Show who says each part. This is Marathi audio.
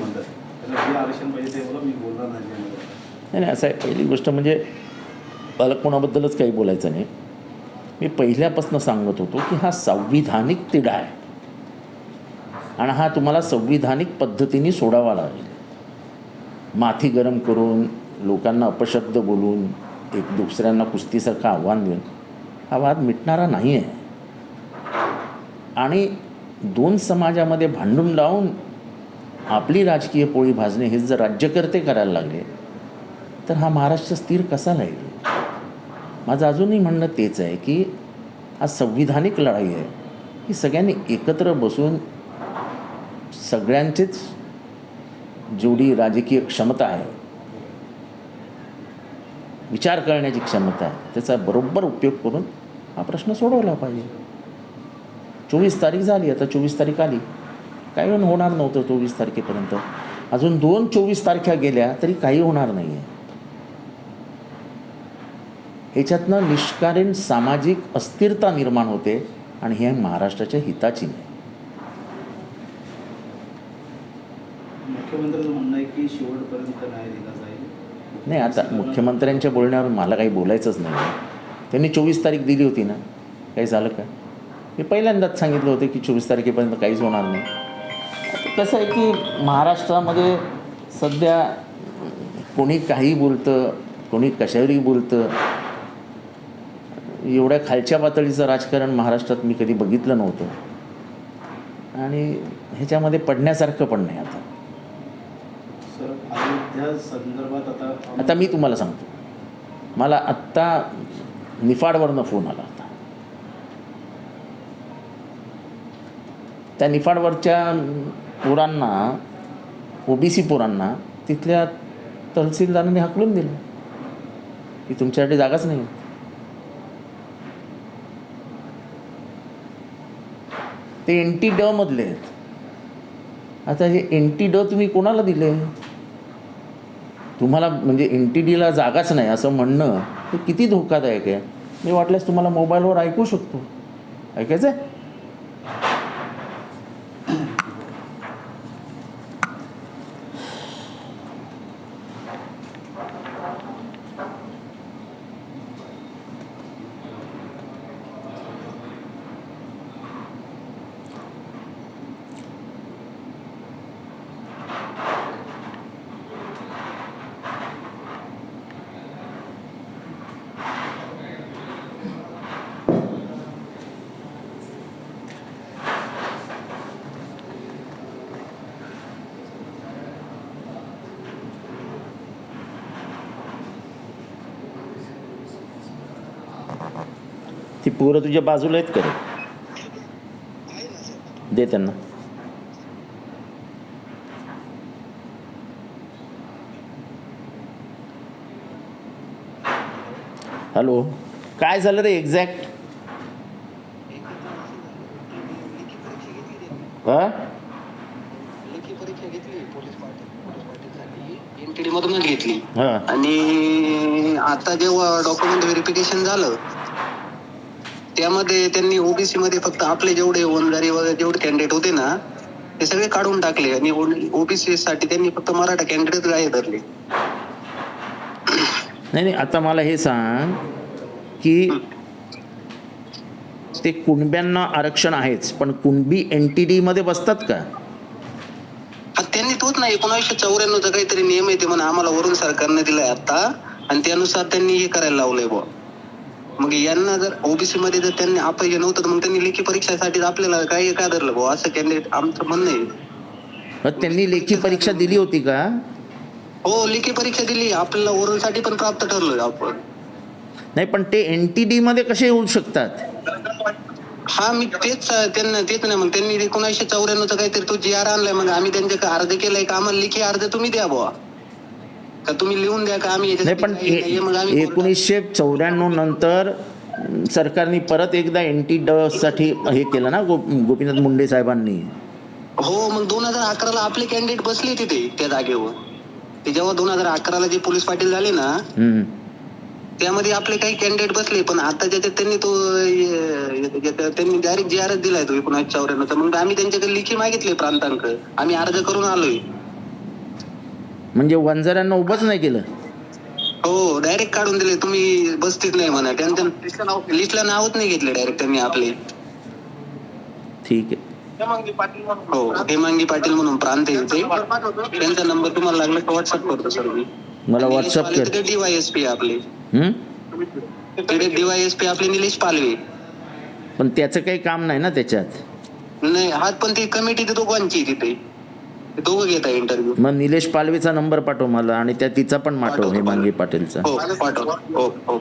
Speaker 1: म्हणतात. त्याला जे आरक्षण पाहिजे ते बोला मी बोलणार नाही
Speaker 2: नाही नाही असं आहे. पहिली गोष्ट म्हणजे मला कोणाबद्दलच काही बोलायचं नाही. मी पहिल्यापासून सांगत होतो की हा संविधानिक तिढा आहे. आणि हा तुम्हाला संविधानिक पद्धतीने सोडावा लागेल. माथी गरम करून लोकांना अपशब्द बोलून एक दुसऱ्यांना कुस्तीसारखं आव्हान देऊन हा वाद मिटणारा नाही आहे आणि दोन समाजामध्ये भांडून लावून आपली राजकीय पोळी भाजणे हेच जर राज्यकर्ते करायला लागले तर हा महाराष्ट्र स्थिर कसा राहील? माझं अजूनही म्हणणं तेच आहे की हा संविधानिक लढाई आहे. ही सगळ्यांनी एकत्र बसून सगळ्यांचीच जेवढी राजकीय क्षमता आहे विचार करण्याची क्षमता आहे त्याचा बरोबर उपयोग करून हा प्रश्न सोडवला पाहिजे. चोवीस तारीख झाली आता चोवीस तारीख आली. काही होणार नव्हतं चोवीस तारखेपर्यंत. अजून दोन चोवीस तारख्या गेल्या तरी काही होणार नाही आहे ह्याच्यातनं निष्कारण सामाजिक अस्थिरता निर्माण होते आणि हे महाराष्ट्राच्या हिताची नाही नाही आता मुख्यमंत्र्यांच्या बोलण्यावर मला काही बोलायचंच नाही त्यांनी चोवीस तारीख दिली होती ना? काही झालं का? मी पहिल्यांदाच सांगितलं होतं की चोवीस तारखेपर्यंत काहीच होणार नाही. कसं आहे की महाराष्ट्रामध्ये सध्या कोणी काही बोलतं कोणी कशावरही बोलतं एवढ्या खालच्या पातळीचं राजकारण महाराष्ट्रात मी कधी बघितलं नव्हतं. आणि ह्याच्यामध्ये पडण्यासारखं पण नाही आता.
Speaker 1: संदर्भात आता
Speaker 2: आता मी तुम्हाला सांगतो. मला आत्ता निफाडवरनं फोन आला होता. त्या निफाडवरच्या पोरांना ओबीसी पोरांना तिथल्या तहसीलदारांनी हाकलून दिलं. की तुमच्यासाठी जागाच नाही. ते एन टी ड मधले आहेत. आता हे एन टी ड तुम्ही कोणाला दिले? तुम्हाला म्हणजे एन टी डीला जागाच नाही असं म्हणणं हे किती धोकादायक आहे. मी वाटल्यास तुम्हाला मोबाईलवर ऐकू शकतो. ऐकायचं आहे पोरं तुझ्या बाजूला आहेत का रे? दे त्यांना. हॅलो काय झालं रे एक्झॅक्ट? हा?
Speaker 3: घेतली
Speaker 2: हा.
Speaker 3: आणि आता जेव्हा डॉक्युमेंट व्हेरिफिकेशन झालं त्यामध्ये त्यांनी ओबीसी मध्ये फक्त आपले जेवढे वनजारी वगैरे जेवढे कॅन्डिडेट होते ना ते सगळे काढून टाकले आणि ओबीसी साठी त्यांनी फक्त मराठा कॅन्डिडेट गाय धरले.
Speaker 2: नाही नाही आता मला हे सांग की ते कुणब्यांना आरक्षण आहेच पण कुणबी एन टी डीमध्ये बसतात का?
Speaker 3: त्यांनी तोच ना एकोणीसशे चौऱ्याण्णवचा काहीतरी नियम आहे ते म्हणा आम्हाला वरून सरकारने दिलाय आता आणि त्यानुसार त्यांनी हे करायला लावलंय बुवा. मग यांना जर ओबीसी मध्ये जर त्यांनी अपयश नव्हतं तर मग त्यांनी लेखी परीक्षेसाठी आपल्याला काही का धरलं बुवा असं कॅन्डिडेट आमचं म्हणणं आहे.
Speaker 2: त्यांनी लेखी परीक्षा दिली होती का?
Speaker 3: हो लेखी परीक्षा दिली. आपल्याला ओरलसाठी पण प्राप्त ठरलोय आपण.
Speaker 2: नाही पण ते एन टी डीमध्ये कसे येऊ शकतात?
Speaker 3: हा मी तेच त्यांना तेच नाही मग त्यांनी एकोणीसशे चौऱ्याण्णवचा काहीतरी तो जी आर आणलाय. मग आम्ही त्यांच्याकडे अर्ज केलाय का? आम्हाला लेखी अर्ज तुम्ही द्या बुवा. का तुम्ही लिहून द्या का आम्ही
Speaker 2: नाही पण एकोणीसशे चौऱ्याण्णव नंतर सरकारने परत एकदा एन टी ड साठी हे केलं ना गोपीनाथ मुंडे साहेबांनी.
Speaker 3: हो मग दोन हजार अकराला आपले कॅन्डिडेट बसले तिथे त्या जागेवर. ते जेव्हा दोन हजार अकराला जे पोलीस पाटील झाले ना. त्यामध्ये आपले काही कॅन्डिडेट बसले पण आता ज्याच्यात त्यांनी तो त्यांनी डायरेक्ट जी आरच दिलाय तो एकोणीसशे चौऱ्याण्णवचा. मग आम्ही त्यांच्याकडे लिखी मागितले प्रांतांक. आम्ही अर्ज करून आलोय.
Speaker 2: म्हणजे वंजाऱ्यांना उभंच नाही केलं.
Speaker 3: हो डायरेक्ट काढून दिले. तुम्ही बसतीच नाही म्हणा. त्यांच्या लिस्टला नावच नाही घेतले डायरेक्ट त्यांनी आपले.
Speaker 2: ठीक आहे.
Speaker 3: हो हेमांगी पाटील म्हणून प्रांत आहे इथे. त्यांचा नंबर तुम्हाला लागला तर व्हॉट्सअप करतो सर मी.
Speaker 2: मला व्हॉट्सअप कर.
Speaker 3: डीवायएसपी आपले.
Speaker 2: हं?
Speaker 3: डीवायएसपी आपले निलेश पालवे.
Speaker 2: पण त्याचं काही काम नाही ना त्याच्यात?
Speaker 3: नाही हात पण ती कमिटी ते दोघांची आहे तिथे. दोघं घेत आहे इंटरव्ह्यू
Speaker 2: मग निलेश पालवेचा नंबर पाठव मला आणि त्या तिचा पण पाठव हेमांगी पाटीलचा.
Speaker 3: हो पाठव हो हो.